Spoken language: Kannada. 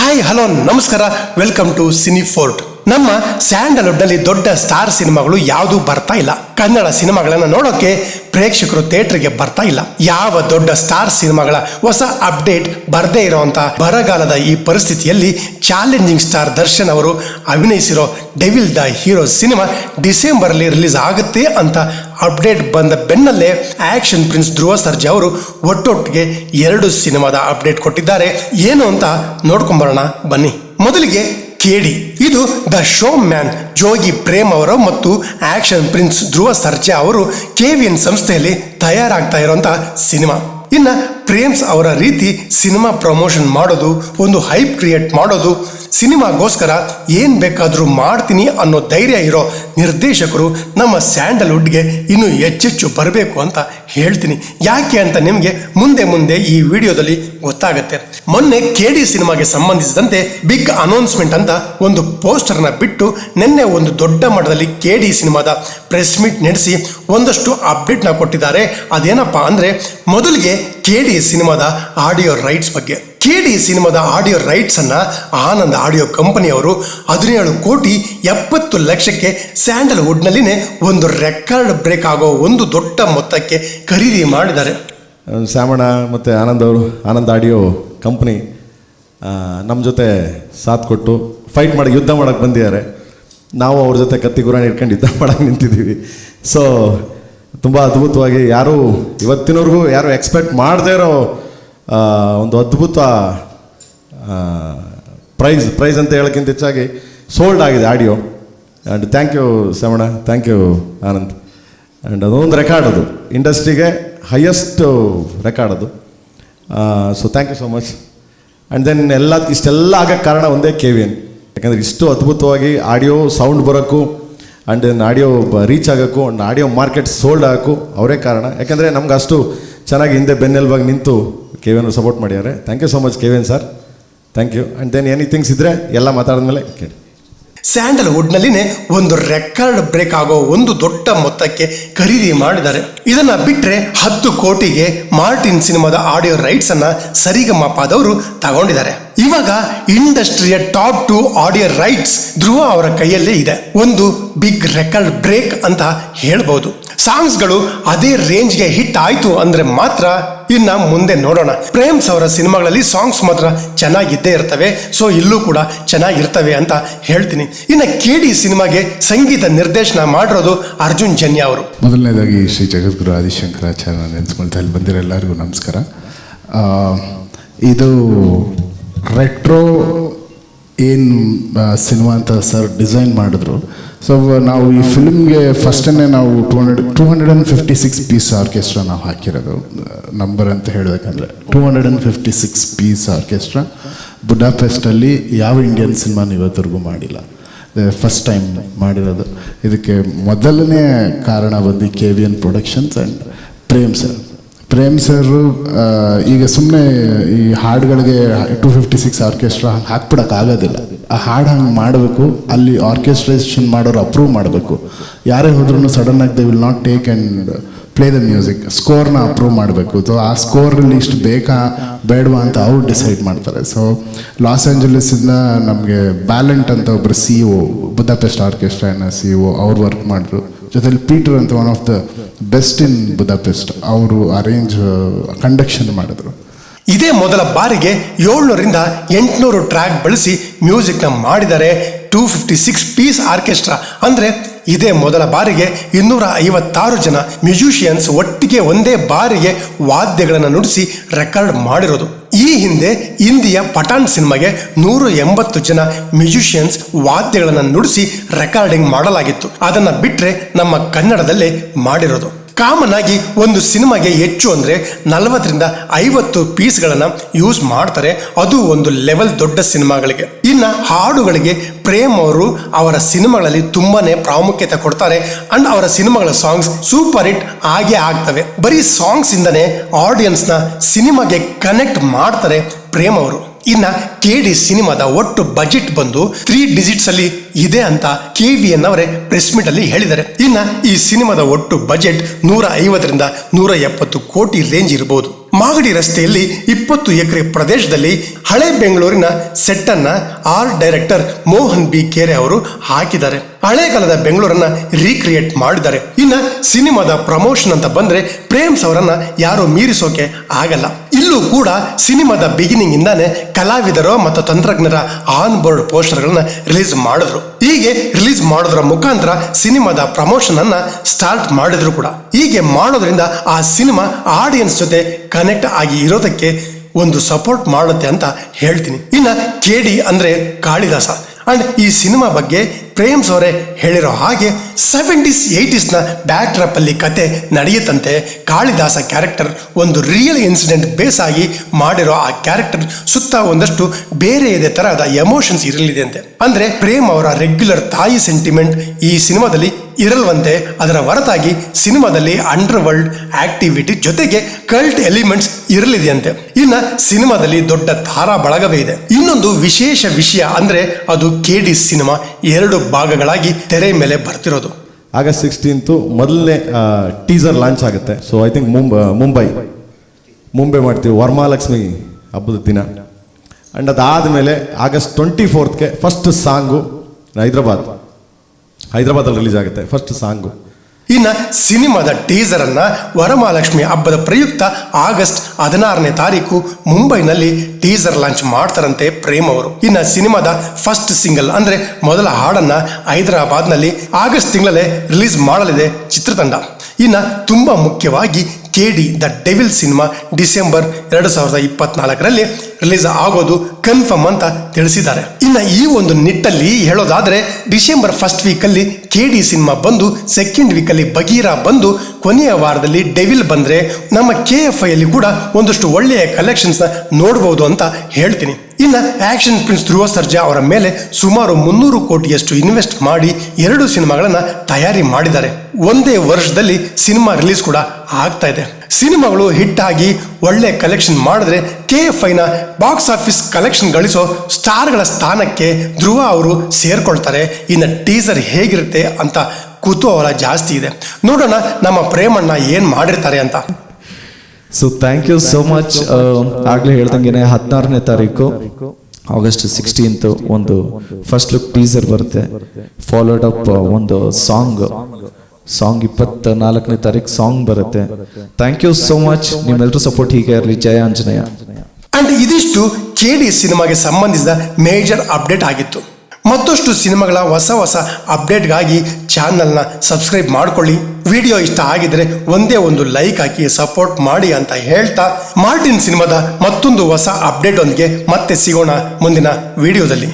ಹಾಯ್ ಹಲೋ ನಮಸ್ಕಾರ. ವೆಲ್ಕಮ್ ಟು ಸಿನಿ ಫೋರ್ಟ್ ನಮ್ಮ ಸ್ಯಾಂಡಲ್ವುಡ್ ಅಲ್ಲಿ ದೊಡ್ಡ ಸ್ಟಾರ್ ಸಿನಿಮಾಗಳು ಯಾವುದು ಬರ್ತಾ ಇಲ್ಲ. ಕನ್ನಡ ಸಿನಿಮಾಗಳನ್ನ ನೋಡೋಕೆ ಪ್ರೇಕ್ಷಕರು ಥಿಯೇಟರ್ಗೆ ಬರ್ತಾ ಇಲ್ಲ. ಯಾವ ದೊಡ್ಡ ಸ್ಟಾರ್ ಸಿನಿಮಾಗಳ ಹೊಸ ಅಪ್ಡೇಟ್ ಬರದೇ ಇರುವಂತ ಬರಗಾಲದ ಈ ಪರಿಸ್ಥಿತಿಯಲ್ಲಿ ಚಾಲೆಂಜಿಂಗ್ ಸ್ಟಾರ್ ದರ್ಶನ್ ಅವರು ಅಭಿನಯಿಸಿರೋ Devil the hero cinema December ಅಲ್ಲಿ ರಿಲೀಸ್ ಆಗುತ್ತೆ ಅಂತ ಅಪ್ಡೇಟ್ ಬಂದ ಬೆನ್ನಲ್ಲೇ ಆಕ್ಷನ್ ಪ್ರಿನ್ಸ್ ಧ್ರುವ ಸರ್ಜಾ ಅವರು ಒಟ್ಟೊಟ್ಟಿಗೆ ಎರಡು ಸಿನಿಮಾದ ಅಪ್ಡೇಟ್ ಕೊಟ್ಟಿದ್ದಾರೆ. ಏನು ಅಂತ ನೋಡ್ಕೊಂಬರೋಣ ಬನ್ನಿ. ಮೊದಲಿಗೆ ಕೇಡಿ ಇದು the show man Jogi Prem ಅವರು ಮತ್ತು ಆಕ್ಷನ್ ಪ್ರಿನ್ಸ್ ಧ್ರುವ ಸರ್ಜಾ ಅವರು ಕೆವಿಎನ್ ಸಂಸ್ಥೆಯಲ್ಲಿ ತಯಾರಾಗ್ತಾ ಇರುವಂತಹ ಸಿನಿಮಾ. ಇನ್ನ ಪ್ರೇಮ್ಸ್ ಅವರ ರೀತಿ ಸಿನಿಮಾ ಪ್ರಮೋಷನ್ ಮಾಡೋದು, ಒಂದು ಹೈಪ್ ಕ್ರಿಯೇಟ್ ಮಾಡೋದು, ಸಿನಿಮಾಗೋಸ್ಕರ ಏನು ಬೇಕಾದರೂ ಮಾಡ್ತೀನಿ ಅನ್ನೋ ಧೈರ್ಯ ಇರೋ ನಿರ್ದೇಶಕರು ನಮ್ಮ ಸ್ಯಾಂಡಲ್ವುಡ್ಗೆ ಇನ್ನೂ ಹೆಚ್ಚೆಚ್ಚು ಬರಬೇಕು ಅಂತ ಹೇಳ್ತೀನಿ. ಯಾಕೆ ಅಂತ ನಿಮಗೆ ಮುಂದೆ ಮುಂದೆ ಈ ವಿಡಿಯೋದಲ್ಲಿ ಗೊತ್ತಾಗುತ್ತೆ. ಮೊನ್ನೆ ಕೆ ಡಿ ಸಿನಿಮಾಗೆ ಸಂಬಂಧಿಸಿದಂತೆ ಬಿಗ್ ಅನೌನ್ಸ್ಮೆಂಟ್ ಅಂತ ಒಂದು ಪೋಸ್ಟರ್ನ ಬಿಟ್ಟು ನಿನ್ನೆ ಒಂದು ದೊಡ್ಡ ಮಟ್ಟದಲ್ಲಿ ಕೆ ಡಿ ಸಿನಿಮಾದ ಪ್ರೆಸ್ ಮೀಟ್ ನಡೆಸಿ ಒಂದಷ್ಟು ಅಪ್ಡೇಟ್ನ ಕೊಟ್ಟಿದ್ದಾರೆ. ಅದೇನಪ್ಪ ಅಂದರೆ ಮೊದಲಿಗೆ ಕೆ ಡಿ ಸಿನಿಮಾದ ಆಡಿಯೋ ರೈಟ್ಸ್ ಬಗ್ಗೆ. ಕೆ ಡಿ ಸಿನಿಮಾದ ಆಡಿಯೋ ರೈಟ್ಸ್ ಅನ್ನ ಆನಂದ್ ಆಡಿಯೋ ಕಂಪನಿಯವರು ಹದಿನೇಳು ಕೋಟಿ ಎಪ್ಪತ್ತು ಲಕ್ಷಕ್ಕೆ ಸ್ಯಾಂಡಲ್ವುಡ್ನಲ್ಲಿನೇ ಒಂದು ರೆಕಾರ್ಡ್ ಬ್ರೇಕ್ ಆಗೋ ಒಂದು ದೊಡ್ಡ ಮೊತ್ತಕ್ಕೆ ಖರೀದಿ ಮಾಡಿದ್ದಾರೆ. ಶ್ಯಾಮಣ್ಣ ಮತ್ತು ಆನಂದ್ ಅವರು, ಆನಂದ್ ಆಡಿಯೋ ಕಂಪ್ನಿ ನಮ್ಮ ಜೊತೆ ಸಾಥ್ ಕೊಟ್ಟು ಫೈಟ್ ಮಾಡಿ ಯುದ್ಧ ಮಾಡೋಕ್ಕೆ ಬಂದಿದ್ದಾರೆ. ನಾವು ಅವ್ರ ಜೊತೆ ಕತ್ತಿ ಗುರಾಣಿ ಇಟ್ಕೊಂಡು ಯುದ್ಧ ಮಾಡೋಕ್ಕೆ ನಿಂತಿದ್ದೀವಿ. ಸೊ ತುಂಬ ಅದ್ಭುತವಾಗಿ ಯಾರೂ ಇವತ್ತಿನವರೆಗೂ ಯಾರು ಎಕ್ಸ್ಪೆಕ್ಟ್ ಮಾಡದೇ ಇರೋ ಒಂದು ಅದ್ಭುತ ಪ್ರೈಸ್ ಪ್ರೈಸ್ ಅಂತ ಹೇಳೋಕ್ಕಿಂತ ಹೆಚ್ಚಾಗಿ ಸೋಲ್ಡ್ ಆಗಿದೆ ಆಡಿಯೋ ಆ್ಯಂಡ್ ಥ್ಯಾಂಕ್ ಯು ಸೆವಣ ಥ್ಯಾಂಕ್ ಯು ಆನಂದ್ ಆ್ಯಂಡ್ ಅದೊಂದು ರೆಕಾರ್ಡ್ ಅದು. ಇಂಡಸ್ಟ್ರಿಗೆ ಹೈಯೆಸ್ಟ್ ರೆಕಾರ್ಡ್ ಅದು. So thank you so much and then ಎಲ್ಲ, ಇಷ್ಟೆಲ್ಲ ಆಗೋಕ್ಕೆ ಕಾರಣ ಒಂದೇ ಕೆ ವಿ ಎನ್ ಯಾಕಂದರೆ ಇಷ್ಟು ಅದ್ಭುತವಾಗಿ ಆಡಿಯೋ ಸೌಂಡ್ ಬರೋಕ್ಕೂ ಆ್ಯಂಡ್ ದೆನ್ ಆಡಿಯೋ ರೀಚ್ ಆಗೋಕ್ಕೂ ಆ್ಯಂಡ್ ಆಡಿಯೋ ಮಾರ್ಕೆಟ್ ಸೋಲ್ಡ್ ಆಗೋಕ್ಕೂ ಅವರೇ ಕಾರಣ. ಯಾಕಂದರೆ ನಮ್ಗೆ ಅಷ್ಟು ಚೆನ್ನಾಗಿ ಹಿಂದೆ ಬೆನ್ನೆಲ್ವಾಗಿ ನಿಂತು ಕೆ ವಿ ಎನ್ ಸಪೋರ್ಟ್ ಮಾಡ್ಯಾರೆ thank you so much K V N sir thank you and then anythings ಇದ್ದರೆ ಎಲ್ಲ ಮಾತಾಡಿದ್ಮೇಲೆ ಕೇಳಿ. ಸ್ಯಾಂಡಲ್ವುಡ್ನಲ್ಲಿನೇ ಒಂದು ರೆಕಾರ್ಡ್ ಬ್ರೇಕ್ ಆಗೋ ಒಂದು ದೊಡ್ಡ ಮೊತ್ತಕ್ಕೆ ಖರೀದಿ ಮಾಡಿದ್ದಾರೆ. ಇದನ್ನ ಬಿಟ್ರೆ ಹತ್ತು ಕೋಟಿಗೆ ಮಾರ್ಟಿನ್ ಸಿನಿಮಾದ ಆಡಿಯೋ ರೈಟ್ಸ್ ಅನ್ನ ತಗೊಂಡಿದ್ದಾರೆ. ಇವಾಗ ಇಂಡಸ್ಟ್ರಿಯ top two audio rights Dhruva ಅವರ ಕೈಯಲ್ಲೇ ಇದೆ. ಒಂದು ಬಿಗ್ ರೆಕಾರ್ಡ್ ಬ್ರೇಕ್ ಅಂತ ಹೇಳ್ಬಹುದು ಸಾಂಗ್ಸ್ಗಳು ಅದೇ ರೇಂಜ್ಗೆ ಹಿಟ್ ಆಯ್ತು ಅಂದ್ರೆ ಮಾತ್ರ ಇನ್ನ ಮುಂದೆ ನೋಡೋಣ. ಪ್ರೇಮ್ಸ್ ಅವರ ಸಿನಿಮಾಗಳಲ್ಲಿ ಸಾಂಗ್ಸ್ ಮಾತ್ರ ಚೆನ್ನಾಗಿದ್ದೇ ಇರ್ತವೆ ಸೊ ಇಲ್ಲೂ ಕೂಡ ಚೆನ್ನಾಗಿರ್ತವೆ ಅಂತ ಹೇಳ್ತೀನಿ. ಇನ್ನು ಕೆ ಡಿ ಸಿನಿಮಾಗೆ ಸಂಗೀತ ನಿರ್ದೇಶನ ಮಾಡಿರೋದು ಅರ್ಜುನ್ ಜನ್ಯ ಅವರು. ಮೊದಲನೇದಾಗಿ ಶ್ರೀ ಜಗದ್ಗುರು ಆದಿಶಂಕರಾಚಾರ್ಯ ನೆನೆಸ್ಕೊಳ್ತಾ ಇಲ್ಲಿ ಬಂದಿರೋ ಎಲ್ಲರಿಗೂ ನಮಸ್ಕಾರ ಇದು ರೆಟ್ರೋ ಏನು ಸಿನಿಮಾ ಅಂತ ಸರ್ ಡಿಸೈನ್ ಮಾಡಿದ್ರು ಸೊ ನಾವು ಈ ಫಿಲ್ಮ್ಗೆ ಫಸ್ಟನ್ನೇ ನಾವು two hundred two hundred and fifty six piece orchestra ನಾವು ಹಾಕಿರೋದು. ನಂಬರ್ ಅಂತ ಹೇಳಬೇಕಂದ್ರೆ two hundred and fifty six piece orchestra ಬುಡಾಪೆಸ್ಟಲ್ಲಿ ಯಾವ ಇಂಡಿಯನ್ ಸಿನಿಮಾನ ಇವತ್ತರೆಗೂ ಮಾಡಿಲ್ಲ. ಫಸ್ಟ್ ಟೈಮ್ ಮಾಡಿರೋದು. ಇದಕ್ಕೆ ಮೊದಲನೇ ಕಾರಣ ಬಂದು K V N productions and Prem sir Prem sir ಈಗ ಸುಮ್ಮನೆ ಈ ಹಾಡುಗಳಿಗೆ ಟೂ ಫಿಫ್ಟಿ ಸಿಕ್ಸ್ ಆರ್ಕೆಸ್ಟ್ರಾ ಹಾಕ್ಬಿಡೋಕ್ಕಾಗೋದಿಲ್ಲ. ಆ ಹಾಡು ಹಂಗೆ ಮಾಡಬೇಕು, ಅಲ್ಲಿ ಆರ್ಕೆಸ್ಟ್ರೇಷನ್ ಮಾಡೋರು ಅಪ್ರೂವ್ ಮಾಡಬೇಕು. ಯಾರೇ ಹೋದ್ರೂ ಆಗಿ they will not take and play the music ಸ್ಕೋರ್ನ approve ಮಾಡಬೇಕು. ಸೊ ಆ ಸ್ಕೋರಲ್ಲಿ ಇಷ್ಟು ಬೇಕಾ, ಬೇಡವಾ ಅಂತ ಅವ್ರು ಡಿಸೈಡ್ ಮಾಡ್ತಾರೆ. ಸೊ ಲಾಸ್ ಏಂಜಲೀಸಿಂದ ನಮಗೆ ಬ್ಯಾಲೆಂಟ್ ಅಂತ ಒಬ್ಬರು ಸಿ ಒ ಬುದಾಪೆಸ್ಟ್ ಆರ್ಕೆಸ್ಟ್ರಾನ ಸಿ ಒ ಅವ್ರು ವರ್ಕ್ ಮಾಡಿದ್ರು ಜೊತೆಲಿ ಪೀಟರ್ ಅಂತ one of the best in Budapest ಅವರು ಅರೇಂಜ್ ಕಂಡಕ್ಷನ್ ಮಾಡಿದ್ರು. ಇದೇ ಮೊದಲ ಬಾರಿಗೆ ಏಳ್ನೂರಿಂದ ಎಂಟುನೂರು ಟ್ರ್ಯಾಕ್ ಬಳಸಿ ಮ್ಯೂಸಿಕ್ನ ಮಾಡಿದರೆ two fifty six piece orchestra ಅಂದರೆ ಇದೇ ಮೊದಲ ಬಾರಿಗೆ ಇನ್ನೂರ ಐವತ್ತಾರು ಜನ ಮ್ಯೂಸಿಷಿಯನ್ಸ್ ಒಟ್ಟಿಗೆ ಒಂದೇ ಬಾರಿಗೆ ವಾದ್ಯಗಳನ್ನು ನುಡಿಸಿ ರೆಕಾರ್ಡ್ ಮಾಡಿರೋದು. ಈ ಹಿಂದೆ ಹಿಂದಿಯ ಪಠಾಣ್ ಸಿನಿಮಾಗೆ ನೂರ ಎಂಬತ್ತು ಜನ ಮ್ಯೂಸಿಷಿಯನ್ಸ್ ವಾದ್ಯಗಳನ್ನು ನುಡಿಸಿ ರೆಕಾರ್ಡಿಂಗ್ ಮಾಡಲಾಗಿತ್ತು. ಅದನ್ನು ಬಿಟ್ಟರೆ ನಮ್ಮ ಕನ್ನಡದಲ್ಲೇ ಮಾಡಿರೋದು. ಕಾಮನ್ ಆಗಿ ಒಂದು ಸಿನಿಮಾಗೆ ಹೆಚ್ಚು ಅಂದರೆ ನಲವತ್ತರಿಂದ ಐವತ್ತು ಪೀಸ್ಗಳನ್ನು ಯೂಸ್ ಮಾಡ್ತಾರೆ. ಅದು ಒಂದು ಲೆವೆಲ್ ದೊಡ್ಡ ಸಿನಿಮಾಗಳಿಗೆ. ಇನ್ನು ಹಾಡುಗಳಿಗೆ ಪ್ರೇಮ್ ಅವರು ಅವರ ಸಿನಿಮಾಗಳಲ್ಲಿ ತುಂಬಾ ಪ್ರಾಮುಖ್ಯತೆ ಕೊಡ್ತಾರೆ. ಅಂಡ್ ಅವರ ಸಿನಿಮಾಗಳ ಸಾಂಗ್ಸ್ ಸೂಪರ್ ಹಿಟ್ ಆಗೇ ಆಗ್ತವೆ. ಬರೀ ಸಾಂಗ್ಸ್ ಇಂದನೇ ಆಡಿಯನ್ಸ್ನ ಸಿನಿಮಾಗೆ ಕನೆಕ್ಟ್ ಮಾಡ್ತಾರೆ ಪ್ರೇಮ್ ಅವರು. ಇನ್ನ ಕೆ ಡಿ ಸಿನಿಮಾದ ಒಟ್ಟು ಬಜೆಟ್ ಬಂದು ತ್ರೀ ಡಿಜಿಟ್ಸ್ ಅಲ್ಲಿ ಇದೆ ಅಂತ ಕೆ ವಿ ಎನ್ ಅವರೇ ಪ್ರೆಸ್ ಮೀಟ್ ಅಲ್ಲಿ ಹೇಳಿದ್ದಾರೆ. ಇನ್ನ ಈ ಸಿನಿಮಾದ ಒಟ್ಟು ಬಜೆಟ್ ನೂರ ಐವತ್ತರಿಂದ ನೂರ ಎಪ್ಪತ್ತು ಕೋಟಿ ರೇಂಜ್ ಇರಬಹುದು ಮಾಗಡಿ ರಸ್ತೆಯಲ್ಲಿ ಇಪ್ಪತ್ತು ಎಕರೆ ಪ್ರದೇಶದಲ್ಲಿ ಹಳೆ ಬೆಂಗಳೂರಿನ set art director Mohan B Kere ಅವರು ಹಾಕಿದ್ದಾರೆ. ಹಳೆ ಕಾಲದ ಬೆಂಗಳೂರನ್ನ ರೀಕ್ರಿಯೇಟ್ ಮಾಡಿದ್ದಾರೆ. ಇನ್ನ ಸಿನಿಮಾದ ಪ್ರಮೋಷನ್ ಅಂತ ಬಂದ್ರೆ ಪ್ರೇಮ್ಸ್ ಅವರನ್ನ ಯಾರು ಮೀರಿಸೋಕೆ ಆಗಲ್ಲ. ಇಲ್ಲೂ ಕೂಡ ಸಿನಿಮಾದ ಬಿಗಿನಿಂಗ್ ಇಂದಾನೆ ಕಲಾವಿದರು ಮತ್ತು ತಂತ್ರಜ್ಞರ ಆನ್ ಬೋರ್ಡ್ ಪೋಸ್ಟರ್ಗಳನ್ನ ರಿಲೀಸ್ ಮಾಡಿದ್ರು. ಹೀಗೆ ರಿಲೀಸ್ ಮಾಡೋದ್ರ ಮುಖಾಂತರ ಸಿನಿಮಾದ ಪ್ರಮೋಷನ್ ಅನ್ನ ಸ್ಟಾರ್ಟ್ ಮಾಡಿದ್ರು ಕೂಡ. ಹೀಗೆ ಮಾಡೋದ್ರಿಂದ ಆ ಸಿನಿಮಾ ಆಡಿಯನ್ಸ್ ಜೊತೆ ಕನೆಕ್ಟ್ ಆಗಿ ಇರೋದಕ್ಕೆ ಒಂದು ಸಪೋರ್ಟ್ ಮಾಡುತ್ತೆ ಅಂತ ಹೇಳ್ತೀನಿ. ಇನ್ನ ಕೆಡಿ ಅಂದ್ರೆ ಕಾಳಿದಾಸ. ಅಂಡ್ ಈ ಸಿನಿಮಾ ಬಗ್ಗೆ ಪ್ರೇಮ್ಸ್ ಅವರೇ ಹೇಳಿರೋ ಹಾಗೆ ಸೆವೆಂಟೀಸ್ ಏಯ್ಟೀಸ್ನ ಬ್ಯಾಕ್ ಟ್ರಾಪ್ ಅಲ್ಲಿ ಕತೆ ನಡೆಯುತ್ತಂತೆ. ಕಾಳಿದಾಸ ಕ್ಯಾರೆಕ್ಟರ್ ಒಂದು ರಿಯಲ್ ಇನ್ಸಿಡೆಂಟ್ ಬೇಸ್ ಆಗಿ ಮಾಡಿರೋ ಆ ಕ್ಯಾರೆಕ್ಟರ್ ಸುತ್ತ ಒಂದಷ್ಟು ಬೇರೆ ಇದೆ ತರಹದ ಎಮೋಷನ್ಸ್ ಇರಲಿದೆ ಅಂತೆ. ಅಂದ್ರೆ ಪ್ರೇಮ್ ಅವರ ರೆಗ್ಯುಲರ್ ತಾಯಿ ಸೆಂಟಿಮೆಂಟ್ ಈ ಸಿನಿಮಾದಲ್ಲಿ ಇರಲ್ವಂತೆ ಅದರ ಹೊರತಾಗಿ ಸಿನಿಮಾದಲ್ಲಿ ಅಂಡರ್ ವರ್ಲ್ಡ್ ಆಕ್ಟಿವಿಟಿ ಜೊತೆಗೆ ಕಲ್ಟ್ ಎಲಿಮೆಂಟ್ಸ್ ಇರಲಿದೆಯಂತೆ. ಇನ್ನ ಸಿನಿಮಾದಲ್ಲಿ ದೊಡ್ಡ ತಾರಾ ಬಳಗವೇ ಇದೆ. ಇನ್ನೊಂದು ವಿಶೇಷ ವಿಷಯ ಅಂದ್ರೆ ಅದು ಕೆಡಿ ಸಿನಿಮಾ ಎರಡು ಭಾಗಗಳಾಗಿ ತೆರೆ ಮೇಲೆ ಬರ್ತಿರೋದು. ಆಗಸ್ಟ್ ಸಿಕ್ಸ್ಟೀನ್ತು ಮೊದಲನೇ ಟೀಸರ್ ಲಾಂಚ್ ಆಗುತ್ತೆ. ಸೊ ಐ ಥಿಂಕ್ ಮುಂಬ ಮುಂಬೈ. ಮುಂಬೈ ಮಾಡ್ತೀವಿ. ವರ್ಮಾಲಕ್ಷ್ಮಿ ಹಬ್ಬದ ದಿನ. ಆ್ಯಂಡ್ ಅದಾದಮೇಲೆ ಆಗಸ್ಟ್ ಟ್ವೆಂಟಿ ಫೋರ್ತ್ಗೆ ಫಸ್ಟ್ ಸಾಂಗು ಹೈದ್ರಾಬಾದ್. ಹೈದ್ರಾಬಾದಲ್ಲಿ ರಿಲೀಸ್ ಆಗುತ್ತೆ ಫಸ್ಟ್ ಸಾಂಗು ಇನ್ನ ಸಿನಿಮಾದ ಟೀಸರ್ ಅನ್ನ ವರಮಹಾಲಕ್ಷ್ಮಿ ಹಬ್ಬದ ಪ್ರಯುಕ್ತ ಆಗಸ್ಟ್ ಹದಿನಾರನೇ ತಾರೀಕು ಮುಂಬೈನಲ್ಲಿ ಟೀಸರ್ ಲಾಂಚ್ ಮಾಡ್ತಾರಂತೆ ಪ್ರೇಮ್ ಅವರು. ಇನ್ನ ಸಿನಿಮಾದ ಫಸ್ಟ್ ಸಿಂಗಲ್ ಅಂದ್ರೆ ಮೊದಲ ಹಾಡನ್ನ ಹೈದರಾಬಾದ್ನಲ್ಲಿ ಆಗಸ್ಟ್ ತಿಂಗಳಲ್ಲೇ ರಿಲೀಸ್ ಮಾಡಲಿದೆ ಚಿತ್ರತಂಡ. ಇನ್ನ ತುಂಬಾ ಮುಖ್ಯವಾಗಿ K D the Devil cinema December ಎರಡು ಸಾವಿರದ ಇಪ್ಪತ್ನಾಲ್ಕರಲ್ಲಿ ರಿಲೀಸ್ ಆಗೋದು ಕನ್ಫರ್ಮ್ ಅಂತ ತಿಳಿಸಿದ್ದಾರೆ. ಇನ್ನು ಈ ಒಂದು ನಿಟ್ಟಲ್ಲಿ ಹೇಳೋದಾದರೆ ಡಿಸೆಂಬರ್ ಫಸ್ಟ್ ವೀಕಲ್ಲಿ ಕೆ ಡಿ ಸಿನಿಮಾ ಬಂದು ಸೆಕೆಂಡ್ ವೀಕಲ್ಲಿ ಬಗೀರ ಬಂದು, ಕೊನೆಯ ವಾರದಲ್ಲಿ ಡೆವಿಲ್ ಬಂದರೆ ನಮ್ಮ ಕೆ ಎಫ್ ಐಯಲ್ಲಿ ಕೂಡ ಒಂದಷ್ಟು ಒಳ್ಳೆಯ ಕಲೆಕ್ಷನ್ಸ್ನ ನೋಡ್ಬೋದು ಅಂತ ಹೇಳ್ತೀನಿ. ಇನ್ನ ಆಕ್ಷನ್ ಪ್ರಿನ್ಸ್ ಧ್ರುವ ಸರ್ಜಾ ಅವರ ಮೇಲೆ ಸುಮಾರು ಮುನ್ನೂರು ಕೋಟಿಯಷ್ಟು ಇನ್ವೆಸ್ಟ್ ಮಾಡಿ ಎರಡು ಸಿನಿಮಾಗಳನ್ನು ತಯಾರಿ ಮಾಡಿದ್ದಾರೆ. ಒಂದೇ ವರ್ಷದಲ್ಲಿ ಸಿನಿಮಾ ರಿಲೀಸ್ ಕೂಡ ಆಗ್ತಾ ಇದೆ. ಸಿನಿಮಾಗಳು ಹಿಟ್ ಆಗಿ ಒಳ್ಳೆ ಕಲೆಕ್ಷನ್ ಮಾಡಿದ್ರೆ ಕೆ ಎಫ್ ಐನ ಬಾಕ್ಸ್ ಆಫೀಸ್ ಕಲೆಕ್ಷನ್ ಗಳಿಸೋ ಸ್ಟಾರ್ಗಳ ಸ್ಥಾನಕ್ಕೆ ಧ್ರುವ ಅವರು ಸೇರ್ಕೊಳ್ತಾರೆ. ಇನ್ನು ಟೀಸರ್ ಹೇಗಿರುತ್ತೆ ಅಂತ ಕುತೂಹಲ ಜಾಸ್ತಿ ಇದೆ. ನೋಡೋಣ ನಮ್ಮ ಪ್ರೇಮಣ್ಣ ಏನು ಮಾಡಿರ್ತಾರೆ ಅಂತ. So thank you so much ಆಗ್ಲೇ ಹೇಳ್ದಂಗೆ ಹದಿನಾರನೇ ತಾರೀಕು ಆಗಸ್ಟ್ ಸಿಕ್ಸ್ಟೀನ್ತ್ ಒಂದು ಫಸ್ಟ್ ಲುಕ್ ಟೀಸರ್ ಬರುತ್ತೆ. ಫಾಲೋಡ್ ಅಪ್ ಒಂದು ಸಾಂಗ್ ಸಾಂಗ್ ಇಪ್ಪತ್ತ ನಾಲ್ಕನೇ ತಾರೀಕು ಸಾಂಗ್ ಬರುತ್ತೆ. ಥ್ಯಾಂಕ್ ಯು ಸೋ ಮಚ್ ನಿಮ್ಮೆಲ್ಲರೂ ಸಪೋರ್ಟ್ ಹೀಗೆ ಇರಲಿ. ಜಯ ಆಂಜನೇಯ. ಅಂಡ್ ಇದಿಷ್ಟು ಕೆ ಡಿ ಸಿನಿಮಾಗೆ ಸಂಬಂಧಿಸಿದ ಮೇಜರ್ ಅಪ್ಡೇಟ್ ಆಗಿತ್ತು. ಮತ್ತಷ್ಟು ಸಿನಿಮಾಗಳ ಹೊಸ ಹೊಸ ಅಪ್ಡೇಟ್ಗಾಗಿ ಚಾನಲ್ನ ಸಬ್ಸ್ಕ್ರೈಬ್ ಮಾಡಿಕೊಳ್ಳಿ. ವಿಡಿಯೋ ಇಷ್ಟ ಆಗಿದ್ರೆ ಒಂದೇ ಒಂದು ಲೈಕ್ ಹಾಕಿ ಸಪೋರ್ಟ್ ಮಾಡಿ ಅಂತ ಹೇಳ್ತಾ ಮಾರ್ಟಿನ್ ಸಿನಿಮಾದ ಮತ್ತೊಂದು ಹೊಸ ಅಪ್ಡೇಟ್ ಒಂದಿಗೆ ಮತ್ತೆ ಸಿಗೋಣ ಮುಂದಿನ ವಿಡಿಯೋದಲ್ಲಿ.